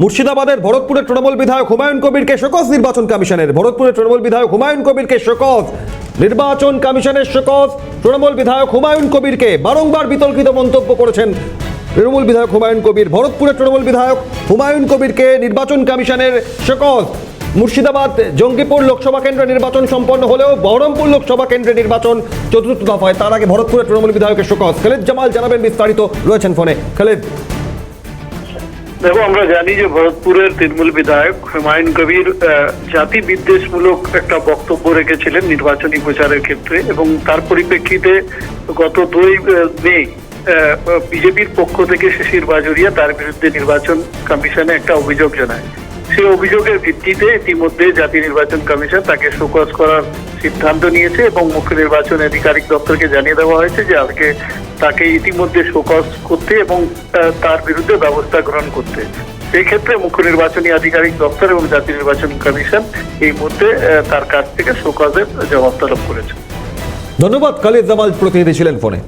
মুর্শিদাবাদের ভরতপুরের তৃণমূল বিধায়ক হুমায়ুন কবিরকে শোকজ নির্বাচন কমিশনের ভরতপুরের তৃণমূল বিধায়ক হুমায়ুন কবিরকে শোকজ। নির্বাচন কমিশনের শোকজ তৃণমূল বিধায়ক হুমায়ুন কবিরকে বারংবার বিতর্কিত মন্তব্য করেছেন তৃণমূল বিধায়ক হুমায়ুন কবির। ভরতপুরের তৃণমূল বিধায়ক হুমায়ুন কবিরকে নির্বাচন কমিশনের শোকজ। মুর্শিদাবাদ জঙ্গিপুর লোকসভা কেন্দ্রে নির্বাচন সম্পন্ন হলেও বহরমপুর লোকসভা কেন্দ্রে নির্বাচন চতুর্থ দফায়। তার আগে ভরতপুরের তৃণমূল বিধায়কের শোকজ। খালেদ জামাল জানাবেন বিস্তারিত, রয়েছেন ফোনে। খালেদ। দেখো, আমরা জানি যে ভরতপুরের তৃণমূল বিধায়ক হুমায়ুন কবির জাতি বিদ্বেষমূলক একটা বক্তব্য রেখেছিলেন নির্বাচনী প্রচারের ক্ষেত্রে এবং তার পরিপ্রেক্ষিতে গত দুই মে বিজেপির পক্ষ থেকে শিশির বাজুরিয়া তার বিরুদ্ধে নির্বাচন কমিশনে একটা অভিযোগ জানায়। সেই অভিযোগের ভিত্তিতে ইতিমধ্যে জাতীয় নির্বাচন কমিশন তাকে শোকজ করার সিদ্ধান্ত নিয়েছে এবং মুখ্য নির্বাচন আধিকারিক দপ্তরকে জানিয়ে দেওয়া হয়েছে যে আজকে তাকে ইতিমধ্যে শোকজ করতে এবং তার বিরুদ্ধে ব্যবস্থা গ্রহণ করতে। সেই ক্ষেত্রে মুখ্য নির্বাচনী আধিকারিক দপ্তর এবং জাতীয় নির্বাচন কমিশন এই আহ, তার কাছ থেকে শোকজের জবাব তলব করেছে। ধন্যবাদ খালিদ জামাল প্রতিনিধি ছিলেন ফোনে।